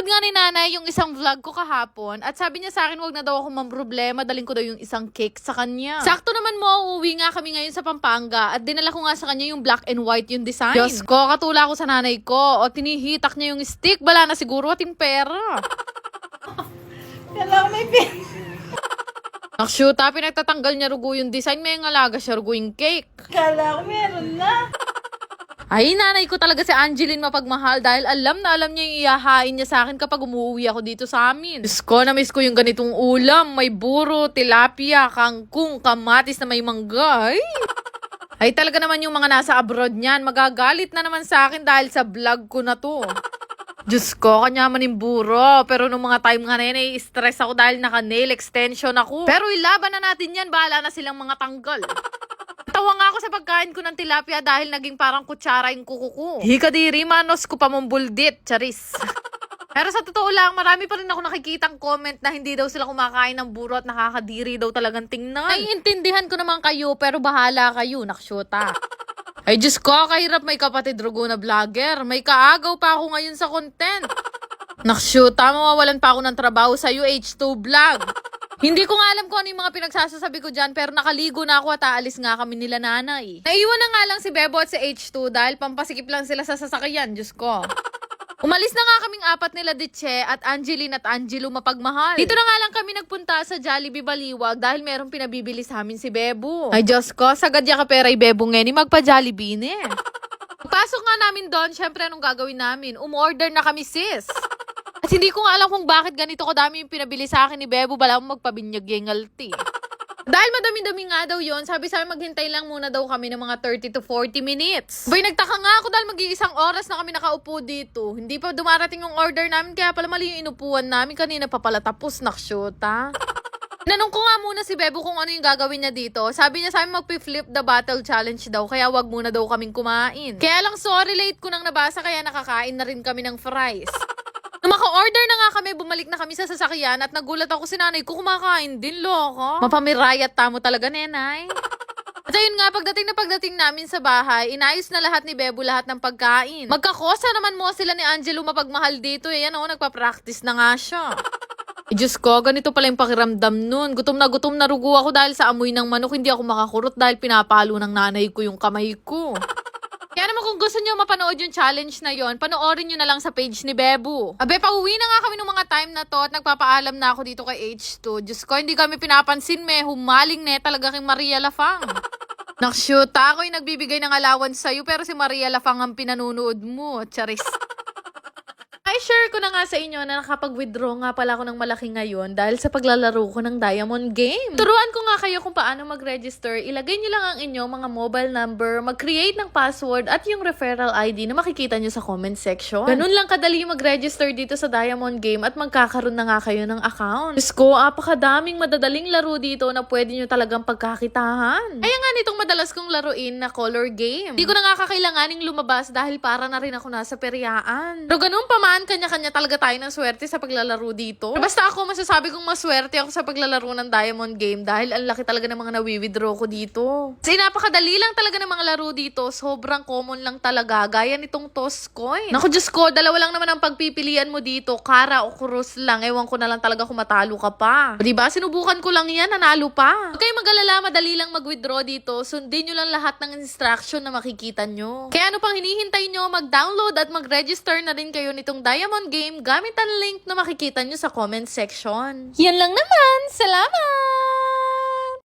Pinanood nga ni nanay yung isang vlog ko kahapon at sabi niya sa akin wag na daw ako mamroblema, daling ko daw yung isang cake sa kanya. Sakto naman mo, uuwi nga kami ngayon sa Pampanga at dinala ko nga sa kanya yung black and white yung design. Diyos ko, katula ko sa nanay ko o tinihitak niya yung stick, bala na siguro ating pera. Kala may pin. Nakshuta, pinagtatanggal niya rugo yung design, may ngalaga siya rugo yung cake. Kala ko meron na. Ay, nanay ko talaga si Angeline mapagmahal dahil alam na alam niya yung iyahain niya sa akin kapag umuwi ako dito sa amin. Diyos ko, na-miss ko yung ganitong ulam. May buro, tilapia, kangkong, kamatis na may mangga. Ay. Ay, talaga naman yung mga nasa abroad niyan. Magagalit na naman sa akin dahil sa vlog ko na to. Diyos ko, kanya man yung buro. Pero nung mga time nga na yun, stress ako dahil naka-nail extension ako. Pero ilaban na natin yan, bahala na silang mga tanggal. Tawa nga ako sa pagkain ko ng tilapia dahil naging parang kutsara yung kuko ko. Hikadiri manos ko pa mong buldit, charis. Pero sa totoo lang, marami pa rin ako nakikitang comment na hindi daw sila kumakain ng buro at nakakadiri daw talagang tingnan. Naiintindihan ko naman kayo, pero bahala kayo, naksyota. Ay, Diyos ko, kahirap may kapatid rugo na vlogger. May kaagaw pa ako ngayon sa content. Naksyota, mawawalan pa ako ng trabaho sa UH2 vlog. Hindi ko nga alam kung ano yung mga pinagsasasabi ko dyan, pero nakaligo na ako at aalis nga kami nila nanay. Naiwan na nga lang si Bebo at si H2 dahil pampasikip lang sila sa sasakyan, Diyos ko. Umalis na nga kaming apat nila Ditche at Angeline at Angelo mapagmahal. Dito na nga lang kami nagpunta sa Jollibee Baliwag dahil merong pinabibili sa amin si Bebo. Ay Diyos ko, sagad ya ka pera Bebo ngeni magpa-Jollibee ne. Pagpasok nga namin doon, syempre anong gagawin namin? Umorder na kami sis. At hindi ko nga alam kung bakit ganito kadami yung pinabili sa akin ni Bebo, bala mo magpabinyag yengalti. Dahil madami-dami nga daw yon, sabi sa maghintay lang muna daw kami ng mga 30 to 40 minutes. Bay, nagtaka nga ako dahil mag-iisang oras na kami nakaupo dito. Hindi pa dumarating yung order namin, kaya pala mali yung inupuan namin. Kanina pa pala tapos, naksyota. Nanong ko nga muna si Bebo kung ano yung gagawin niya dito. Sabi niya sa amin magpi-flip the battle challenge daw, kaya wag muna daw kaming kumain. Kaya lang sorry late ko nang nabasa, kaya nakakain na rin kami ng fries. Nung maka-order na nga kami, bumalik na kami sa sasakyan at nagulat ako si nanay ko kumakain din, loko. Mapamirayat tamo talaga, nenay. At ayun nga, pagdating na pagdating namin sa bahay, inayos na lahat ni Bebo lahat ng pagkain. Magkakosa naman mo sila ni Angelo mapagmahal dito. Yan o, nagpa-practice na nga siya. Eh, Diyos ko, ganito pala yung pakiramdam nun. Gutom na gutom na rugo ako dahil sa amoy ng manok. Hindi ako makakurot dahil pinapalo ng nanay ko yung kamay ko. Kaya naman kung gusto nyo mapanood yung challenge na yon, panoorin nyo na lang sa page ni Bebu. Abe, pauwi na nga kami nung mga time na to at nagpapaalam na ako dito kay H2. Diyos ko, hindi kami pinapansin me. Humaling ne talaga kay Maria Lafang. Nakshoot, ako yung nagbibigay ng allowance sa'yo pero si Maria Lafang ang pinanunood mo. Charis. Share ko na nga sa inyo na nakapag-withdraw nga pala ako ng malaki ngayon dahil sa paglalaro ko ng Diamond Game. Turuan ko nga kayo kung paano mag-register. Ilagay nyo lang ang inyong mga mobile number, mag-create ng password at yung referral ID na makikita nyo sa comment section. Ganun lang kadali mag-register dito sa Diamond Game at magkakaroon na nga kayo ng account. Diyos ko, apakadaming madadaling laro dito na pwede nyo talagang pagkakitahan. Kaya nga nitong madalas kong laruin na color game. Hindi ko na nga kakailanganing lumabas dahil para na rin ako nasa peryaan. Pero ganun pa man, kanya-kanya talaga tayo ng swerte sa paglalaro dito. Basta ako, masasabi kong maswerte ako sa paglalaro ng Diamond Game dahil ang laki talaga ng mga nawi-withdraw ko dito. Kasi napakadali lang talaga ng mga laro dito. Sobrang common lang talaga. Gaya nitong toss coin. Naku, Diyos ko, dalawa lang naman ang pagpipilian mo dito. Kara o krus lang. Ewan ko na lang talaga kung matalo ka pa. O, Diba? Sinubukan ko lang yan. Nanalo pa. Huwag kayong mag-alala. Madali lang mag-withdraw dito. Sundin nyo lang lahat ng instruction na makikita nyo. Kaya ano pang hinihintay nyo? Mag-download at mag-register na rin kayo nitong Diamond Game gamit ang link na makikita nyo sa comment section. Yan lang naman! Salamat!